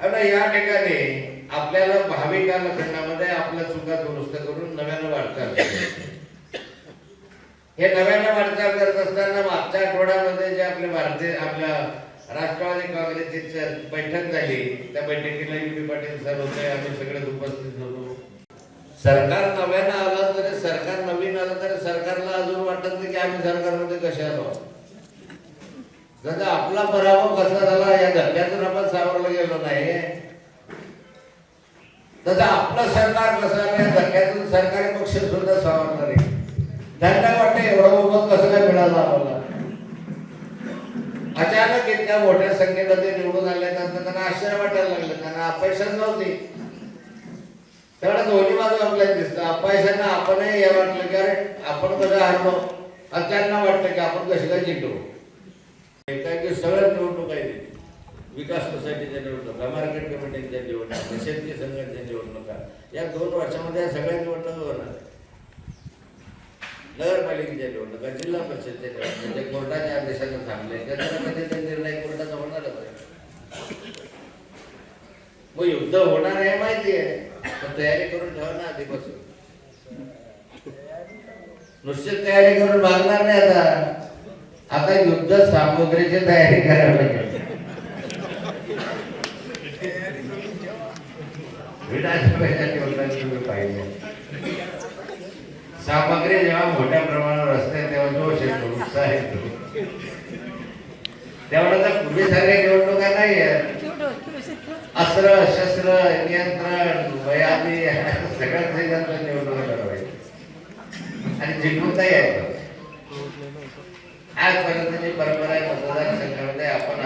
आता या ठिकाणी आपल्याला भावी कालखंडामध्ये आपल्या चुका दुरुस्त करून नव्यानं वाटचाल हे नव्यानं वाटचाल करत असताना मागच्या आठवड्यामध्ये जे आपले भारतीय आपल्या राष्ट्रवादी काँग्रेसची बैठक झाली त्या बैठकीला युपी पाटील सर होते आम्ही सगळे उपस्थित होतो. सरकार नव्यानं आलं तरी सरकार नवीन आलं तरी सरकारला अजून वाटत की आम्ही सरकारमध्ये कसे आलो. जसा आपला पराभव कसा झाला? या धक्क्यातून आपण सावरलं गेलो नाही. तसं आपलं सरकार कसं या धक्क्यातून सरकारी पक्ष सुद्धा सावरला नाही. त्यांना वाटतं एवढं बहुमत कसं काय मिळालं आम्हाला? अचानक इतक्या मोठ्या संख्येमध्ये निवडून आल्यानंतर त्यांना आश्चर्य वाटायला लागलं. त्यांना अपेक्षाच नव्हती. तेवढा दोन्ही बाजू आपल्याला दिसतं. अपयशांना आपणही हे वाटलं की अरे आपण कसं हरलो. आणि त्यांना वाटलं की आपण कशी काय जिंकलो. की सगळ्या निवडणूक आहे विकास सोसायटीच्या निवडणुका मार्केट कमिटीच्या निवडणुका शेतकरी संघाच्या निवडणुका. या दोन वर्षामध्ये या सगळ्या निवडणुका होणार नगरपालिकेच्या निवडणुका जिल्हा परिषदच्या निवडणुका ते कोर्टाच्या आदेशाने थांबले त्याच्यामध्ये ते निर्णय कोर्टाचा होणारच आहे. मग युद्ध होणार आहे माहिती आहे पण तयारी करून ठेवा ना आधीपासून. नुसती तयारी करून भागणार नाही आता. आता युद्ध सामुग्रीची तयारी करायला पाहिजे पाहिजे सामग्री जेव्हा मोठ्या प्रमाणावर असते तेव्हा जोश येतो उत्साह येतो. तेवढं तर पूर्वीसारख्या निवडणुका नाही अस्त्र शस्त्र नियंत्रण वयादी सगळ्या निवडणुका करावायची आणि जिंकूनता आहे आजपर्यंतची परंपरा आहे मतदारसंघामध्ये आपण